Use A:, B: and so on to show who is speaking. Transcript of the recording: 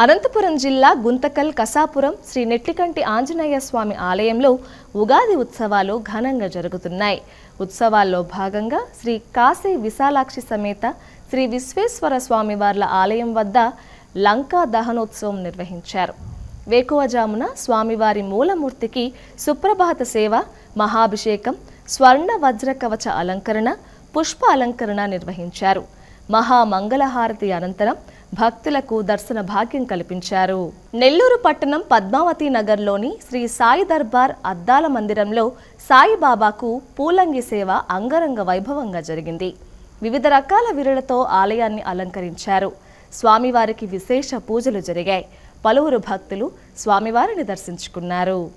A: అనంతపురం జిల్లా గుంతకల్ కసాపురం శ్రీ నెట్టికంటి ఆంజనేయ స్వామి ఆలయంలో ఉగాది ఉత్సవాలు ఘనంగా జరుగుతున్నాయి. ఉత్సవాల్లో భాగంగా శ్రీ కాశీ విశాలాక్షి సమేత శ్రీ విశ్వేశ్వర స్వామి వార్ల ఆలయం వద్ద లంకా దహనోత్సవం నిర్వహించారు. వేకువజామున స్వామివారి మూలమూర్తికి సుప్రభాత సేవ మహాభిషేకం స్వర్ణ వజ్ర కవచ అలంకరణ పుష్ప అలంకరణ నిర్వహించారు. మహామంగళహారతి అనంతరం భక్తులకు దర్శన భాగ్యం కల్పించారు. నెల్లూరు పట్టణం పద్మావతి నగర్లోని శ్రీ సాయి దర్బార్ అద్దాల మందిరంలో సాయిబాబాకు పూలంగి సేవ అంగరంగ వైభవంగా జరిగింది. వివిధ రకాల విరులతో ఆలయాన్ని అలంకరించారు. స్వామివారికి విశేష పూజలు జరిగాయి. పలువురు భక్తులు స్వామివారిని దర్శించుకున్నారు.